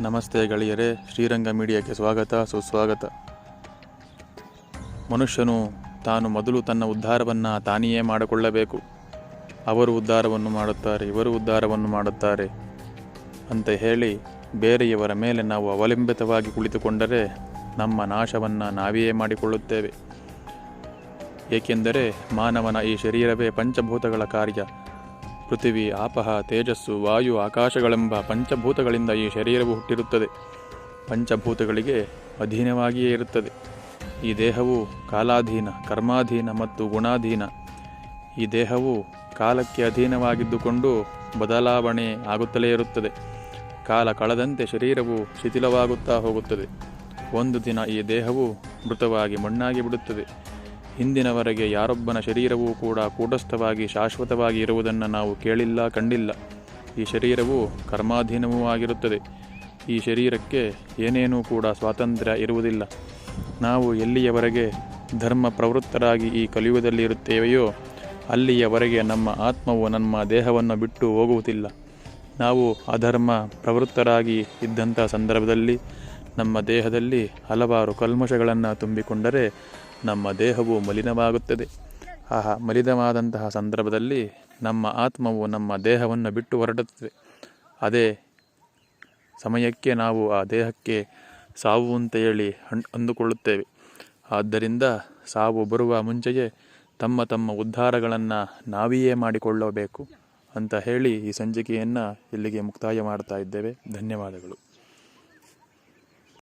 ನಮಸ್ತೆ ಗೆಳೆಯರೇ, ಶ್ರೀರಂಗ ಮೀಡಿಯಾಕ್ಕೆ ಸ್ವಾಗತ, ಸುಸ್ವಾಗತ. ಮನುಷ್ಯನು ತಾನು ಮೊದಲು ತನ್ನ ಉದ್ಧಾರವನ್ನು ತಾನಿಯೇ ಮಾಡಿಕೊಳ್ಳಬೇಕು. ಅವರು ಉದ್ಧಾರವನ್ನು ಮಾಡುತ್ತಾರೆ, ಇವರು ಉದ್ಧಾರವನ್ನು ಮಾಡುತ್ತಾರೆ ಅಂತ ಹೇಳಿ ಬೇರೆಯವರ ಮೇಲೆ ನಾವು ಅವಲಂಬಿತವಾಗಿ ಕುಳಿತುಕೊಂಡರೆ ನಮ್ಮ ನಾಶವನ್ನು ನಾವೇ ಮಾಡಿಕೊಳ್ಳುತ್ತೇವೆ. ಏಕೆಂದರೆ ಮಾನವನ ಈ ಶರೀರವೇ ಪಂಚಭೂತಗಳ ಕಾರ್ಯ. ಪೃಥಿವಿ, ಆಪಹ, ತೇಜಸ್ಸು, ವಾಯು, ಆಕಾಶಗಳೆಂಬ ಪಂಚಭೂತಗಳಿಂದ ಈ ಶರೀರವು ಹುಟ್ಟಿರುತ್ತದೆ. ಪಂಚಭೂತಗಳಿಗೆ ಅಧೀನವಾಗಿಯೇ ಇರುತ್ತದೆ. ಈ ದೇಹವು ಕಾಲಾಧೀನ, ಕರ್ಮಾಧೀನ ಮತ್ತು ಗುಣಾಧೀನ. ಈ ದೇಹವು ಕಾಲಕ್ಕೆ ಅಧೀನವಾಗಿದ್ದುಕೊಂಡು ಬದಲಾವಣೆ ಆಗುತ್ತಲೇ ಇರುತ್ತದೆ. ಕಾಲ ಕಳೆದಂತೆ ಶರೀರವು ಶಿಥಿಲವಾಗುತ್ತಾ ಹೋಗುತ್ತದೆ. ಒಂದು ದಿನ ಈ ದೇಹವು ಮೃತವಾಗಿ ಮಣ್ಣಾಗಿ ಬಿಡುತ್ತದೆ. ಹಿಂದಿನವರೆಗೆ ಯಾರೊಬ್ಬನ ಶರೀರವೂ ಕೂಡ ಕೂಟಸ್ಥವಾಗಿ ಶಾಶ್ವತವಾಗಿ ಇರುವುದನ್ನು ನಾವು ಕೇಳಿಲ್ಲ, ಕಂಡಿಲ್ಲ. ಈ ಶರೀರವು ಕರ್ಮಾಧೀನವೂ ಆಗಿರುತ್ತದೆ. ಈ ಶರೀರಕ್ಕೆ ಏನೇನೂ ಕೂಡ ಸ್ವಾತಂತ್ರ್ಯ ಇರುವುದಿಲ್ಲ. ನಾವು ಎಲ್ಲಿಯವರೆಗೆ ಧರ್ಮ ಪ್ರವೃತ್ತರಾಗಿ ಈ ಕಲಿಯುಗದಲ್ಲಿ ಇರುತ್ತೇವೆಯೋ, ಅಲ್ಲಿಯವರೆಗೆ ನಮ್ಮ ಆತ್ಮವು ನಮ್ಮ ದೇಹವನ್ನು ಬಿಟ್ಟು ಹೋಗುವುದಿಲ್ಲ. ನಾವು ಅಧರ್ಮ ಪ್ರವೃತ್ತರಾಗಿ ಇದ್ದಂಥ ಸಂದರ್ಭದಲ್ಲಿ, ನಮ್ಮ ದೇಹದಲ್ಲಿ ಹಲವಾರು ಕಲ್ಮಶಗಳನ್ನು ತುಂಬಿಕೊಂಡರೆ ನಮ್ಮ ದೇಹವು ಮಲಿನವಾಗುತ್ತದೆ. ಆ ಮಲಿನವಾದಂತಹ ಸಂದರ್ಭದಲ್ಲಿ ನಮ್ಮ ಆತ್ಮವು ನಮ್ಮ ದೇಹವನ್ನು ಬಿಟ್ಟು ಹೊರಡುತ್ತದೆ. ಅದೇ ಸಮಯಕ್ಕೆ ನಾವು ಆ ದೇಹಕ್ಕೆ ಸಾವು ಅಂತ ಹೇಳಿ ಅಂದುಕೊಳ್ಳುತ್ತೇವೆ. ಆದ್ದರಿಂದ ಸಾವು ಬರುವ ಮುಂಚೆಯೇ ತಮ್ಮ ತಮ್ಮ ಉದ್ಧಾರಗಳನ್ನು ನಾವಿಯೇ ಮಾಡಿಕೊಳ್ಳಬೇಕು ಅಂತ ಹೇಳಿ ಈ ಸಂಚಿಕೆಯನ್ನು ಇಲ್ಲಿಗೆ ಮುಕ್ತಾಯ ಮಾಡ್ತಾ ಇದ್ದೇವೆ. ಧನ್ಯವಾದಗಳು.